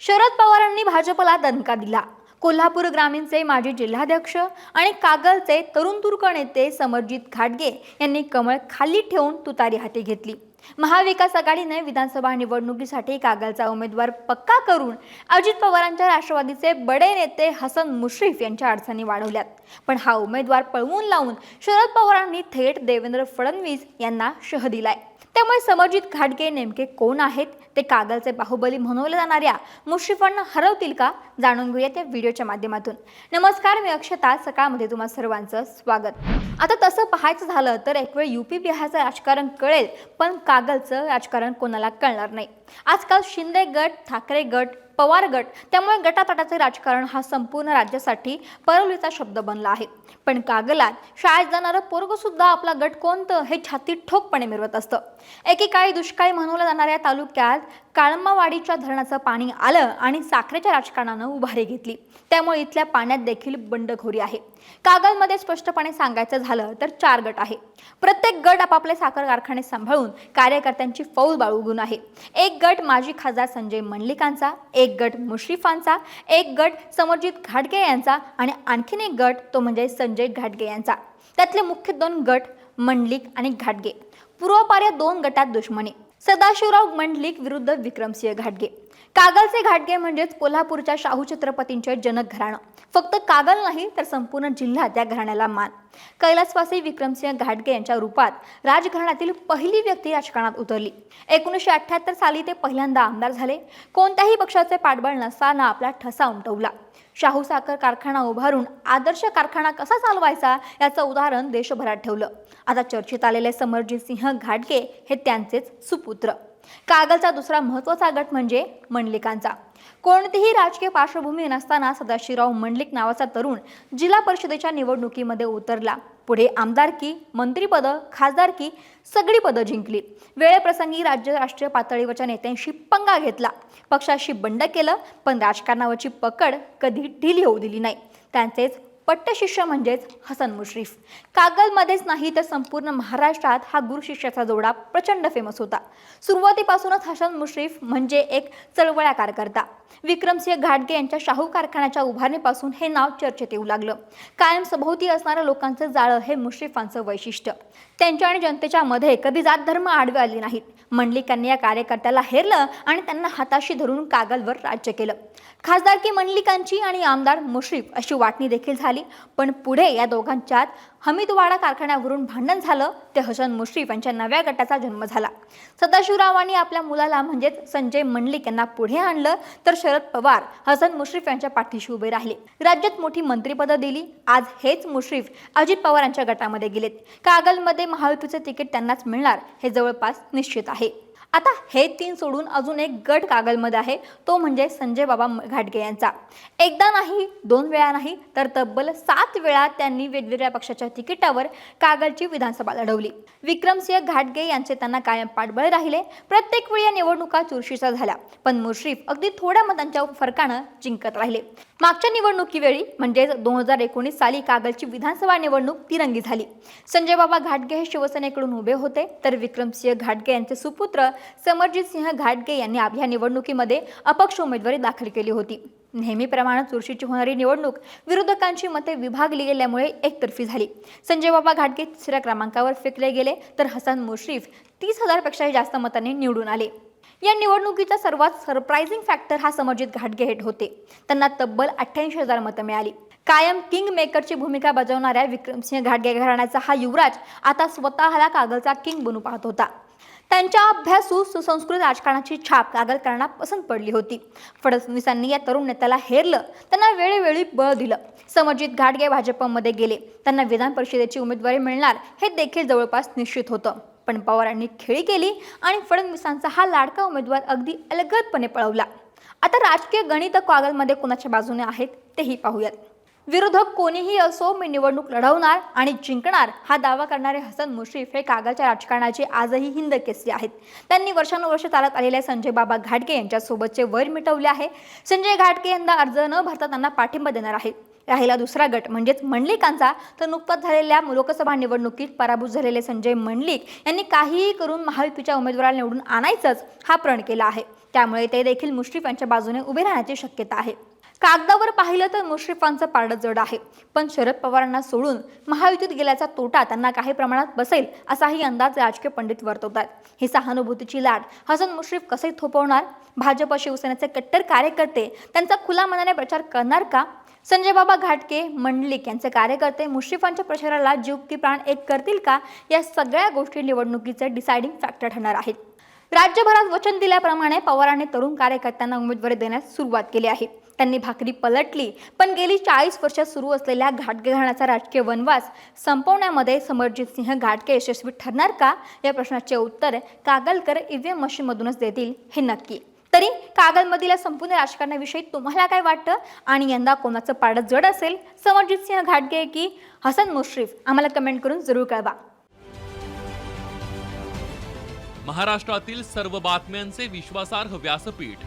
शरद पवारांनी भाजपला दणका दिला. कोल्हापूर ग्रामीणचे माजी जिल्हाध्यक्ष आणि कागलचे तरुण तुर्क नेते समरजित घाटगे यांनी कमळ खाली ठेवून तुतारी हाती घेतली. महाविकास आघाडीने विधानसभा निवडणुकीसाठी कागलचा उमेदवार पक्का करून अजित पवारांच्या राष्ट्रवादीचे बडे नेते हसन मुश्रीफ यांच्या अडचणी वाढवल्यात. पण हा उमेदवार पळवून लावून शरद पवारांनी थेट देवेंद्र फडणवीस यांना शह दिलाय. त्यामुळे समरजित घाटगे नेमके कोण आहेत? ते कागलचे बाहुबली म्हणवल्या जाणाऱ्या मुश्रीफांना हरवतील का? जाणून घेऊया त्या व्हिडिओच्या माध्यमातून. नमस्कार मी अक्षता. सकाळमध्ये तुम्हा सर्वांचं स्वागत. आता तसं पाहायचं झालं तर एक वेळ युपी बिहारचं राजकारण कळेल पण कागलचं राजकारण कोणाला कळणार नाही. आजकाल शिंदे गट ठाकरे गट पवार गट. त्यामुळे गटातटाचे राजकारण हा संपूर्ण राज्यासाठी परवलीचा शब्द बनला आहे. पण कागलात शाळेत जाणारं पोरग सुद्धा आपला गट कोणतं हे छाती ठोकपणे मिरवत असतं. एकेकाळी दुष्काळी म्हणवल्या जाणाऱ्या तालुक्यात काळमावाडीच्या धरणाचं पाणी आलं आणि साखरेच्या राजकारणानं उभारी घेतली. त्यामुळे इथल्या पाण्यात देखील बंडखोरी आहे. कागलमध्ये स्पष्टपणे सांगायचं झालं तर चार गट आहे. प्रत्येक गट आपापले साखर कारखाने सांभाळून कार्यकर्त्यांची फौज बाळगून आहे. एक गट माजी खासदार संजय मंडलिकांचा एक गट मुश्रीफांचा एक गट समरजित घाटगे यांचा आणि आणखीन एक गट तो म्हणजे संजय घाटगे यांचा. त्यातले मुख्य दोन गट मंडलिक आणि घाटगे. पूर्वपार दोन गटात दुश्मनी. सदाशिवराव मंडलिक विरुद्ध विक्रमसिंह घाटगे. कागलचे घाटगे म्हणजेच कोल्हापूरच्या शाहू छत्रपतींचे जनक घराणं. फक्त कागल नाही तर संपूर्ण जिल्हा त्या घराण्याला मान. कैलासवासी विक्रमसिंह घाटगे यांच्या रूपात राजघराण्यातील पहिली व्यक्ती राजकारणात उतरली. एकोणीसशे अठ्याहत्तर साली ते पहिल्यांदा आमदार झाले. कोणत्याही पक्षाचे पाठबळ नसताना आपला ठसा उमटवला. शाहू साखर कारखाना उभारून आदर्श कारखाना कसा चालवायचा याचं उदाहरण देशभरात ठेवलं. आता चर्चेत आलेले समरजित सिंह घाटगे हे त्यांचेच सुपुत्र. कागलचा दुसरा महत्त्वाचा गट म्हणजे मंडलिकांचा. कोणतीही राजकीय पार्श्वभूमी नसताना सदाशिवराव मंडलिक नावाचा तरुण जिल्हा परिषदेच्या निवडणुकीमध्ये उतरला. पुढे आमदारकी मंत्रीपदं खासदारकी सगळी पदं जिंकली. वेळेप्रसंगी राज्य राष्ट्रीय पातळीवरच्या नेत्यांशी पंगा घेतला. पक्षाशी बंड केलं पण राजकारणावरची पकड कधी ढील होऊ दिली नाही. त्यांचेच पट्टशिष्य म्हणजेच हसन मुश्रीफ. कागलमध्येच नाही तर संपूर्ण महाराष्ट्रात हा गुरु शिष्याचा जोडा प्रचंड फेमस होता. सुरुवातीपासूनच हसन मुश्रीफ म्हणजे एक चळवळ्या कार्यकर्ता विक्रमसिंह घाटगे यांच्या शाहू कारखान्याच्या उभारणीपासून हे नाव चर्चेत येऊ लागलं. कायम सभोवती असणाऱ्या लोकांचं जाळं हे मुश्रीफांचं वैशिष्ट्य. त्यांच्या आणि जनतेच्या मध्ये कधी जात धर्म आडवे आले नाहीत. मंडलिकांनी या कार्यकर्त्याला हेरलं आणि त्यांना हाताशी धरून कागलवर राज्य केलं. खासदारकी मंडलिकांची आणि आमदार मुश्रीफ अशी वाटणी देखील झाली. पण पुढे या दोघांच्यात हमीदवाडा कारखान्यावरून भांडण झालं ते हसन मुश्रीफ यांच्या नव्या गटाचा जन्म झाला. सदाशिवरावांनी आपल्या मुलाला म्हणजेच संजय मंडलिक यांना पुढे आणलं तर शरद पवार हसन मुश्रीफ यांच्या पाठीशी उभे राहिले. राज्यात मोठी मंत्रिपदं दिली आज हेच मुश्रीफ अजित पवार यांच्या गटामध्ये गेलेत. कागलमध्ये महायुतीचे तिकीट त्यांनाच मिळणार हे जवळपास निश्चित आहे. आता हे तीन सोडून अजून एक गट कागलमध्ये आहे. तो म्हणजे संजय बाबा घाटगे यांचा. एकदा नाही दोन वेळा नाही तर तब्बल सात वेळा त्यांनी वेगवेगळ्या पक्षाच्या तिकिटावर कागलची विधानसभा लढवली. विक्रमसिंह घाटगे यांचे त्यांना कायम पाठबळ राहिले. प्रत्येक वेळी या निवडणुका चुरशीचा झाल्या पण मुश्रीफ अगदी थोड्या मतांच्या फरकानं जिंकत राहिले. मागच्या निवडणुकीवेळी म्हणजेच दोन हजार एकोणीस साली कागलची विधानसभा निवडणूक तिरंगी झाली. संजय बाबा घाटगे हे शिवसेनेकडून उभे होते तर विक्रमसिंह घाटगे यांचे सुपुत्र समरजित सिंह घाटगे यांनी आपल्या निवडणुकीमध्ये अपक्ष उमेदवारी दाखल केली होती. नेहमीप्रमाणे चुरशीची होणारी निवडणूक विरोधकांची मते विभागली गेल्यामुळे एकतर्फी झाली. संजय बाबा घाटगे तिसऱ्या क्रमांकावर फेकले गेले तर हसन मुश्रीफ तीस हजारपेक्षाही जास्त मतांनी निवडून आले. या निवडणुकीचा सर्वात सरप्राइझिंग फॅक्टर हा समरजित घाटगे हेट होते. त्यांना तब्बल अठ्ठ्याऐंशी हजार मतं मिळाली. कायम किंग मेकरची भूमिका बजावणाऱ्या विक्रमसिंह घाटगे घराण्याचा हा युवराज आता स्वतःला कागलचा किंग बनू पाहत होता. त्यांच्या अभ्यासू सुसंस्कृत राजकारणाची छाप कागलकरांना पसंत पडली होती. फडणवीसांनी या तरुण नेत्याला हेरलं त्यांना वेळोवेळी बळ दिलं. समजित घाटगे भाजपमध्ये गेले. त्यांना विधान परिषदेची उमेदवारी मिळणार हे देखील जवळपास निश्चित होतं. पण पवारांनी खेळी केली आणि फडणवीसांचा हा लाडका उमेदवार अगदी अलगदपणे पळवला. आता राजकीय गणित कागलमध्ये कोणाच्या बाजूने आहेत तेही पाहूयात. विरोधक कोणीही असो मी निवडणूक लढवणार आणि जिंकणार हा दावा करणारे हसन मुश्रीफ हे कागदच्या राजकारणाचे आजही हिंद केसरी आहेत. त्यांनी वर्षानुवर्ष चालत आलेल्या संजय बाबा घाटगे यांच्यासोबतचे वैर मिटवले आहे. संजय घाटगे यांना अर्ज न भरता त्यांना पाठिंबा देणार आहे. राहिला दुसरा गट म्हणजेच मंडलिकांचा तर नुकताच झालेल्या लोकसभा निवडणुकीत पराभूत झालेले संजय मंडलिक यांनी काहीही करून महायुतीच्या उमेदवाराला निवडून आणायचंच हा प्रण केला आहे. त्यामुळे ते देखील मुश्रीफ यांच्या बाजूने उभे राहण्याची शक्यता आहे. कागदावर पाहिलं तर मुश्रीफांचं पारडं जड आहे. पण शरद पवारांना सोडून महायुतीत गेल्याचा तोटा त्यांना काही प्रमाणात बसेल असाही अंदाज राजकीय पंडित वर्तवतात. ही सहानुभूतीची लाट हसन मुश्रीफ कसे थोपवणार? भाजप शिवसेनेचे कट्टर कार्यकर्ते त्यांचा खुला मनाने प्रचार करणार का? संजय बाबा घाटके मंडलिक यांचे कार्यकर्ते मुश्रीफांच्या प्रचाराला जीव की प्राण एक करतील का? या सगळ्या गोष्टी निवडणुकीचे डिसायडिंग फॅक्टर ठरणार आहेत. राज्यभरात वचन दिल्याप्रमाणे पवारांनी तरुण कार्यकर्त्यांना उमेदवारी देण्यास सुरुवात केली आहे. त्यांनी भाकरी पलटली. पण गेली चाळीस वर्षात सुरू असलेल्या घाटगे राजकीय वनवास संपवण्यामध्ये समरजित सिंह घाटगे यशस्वी ठरणार का? या प्रश्नाचे उत्तर कागलकर ईव्हीएम मशीनमधूनच देतील हे नक्की. तरी कागलमधील संपूर्ण राजकारणाविषयी तुम्हाला काय वाटतं? आणि यंदा कोणाचं पाडं जड असेल? समरजित सिंह घाटगे की हसन मुश्रीफ? आम्हाला कमेंट करून जरूर कळवा. महाराष्ट्रातील सर्व बातम्यांचे विश्वासार्ह व्यासपीठ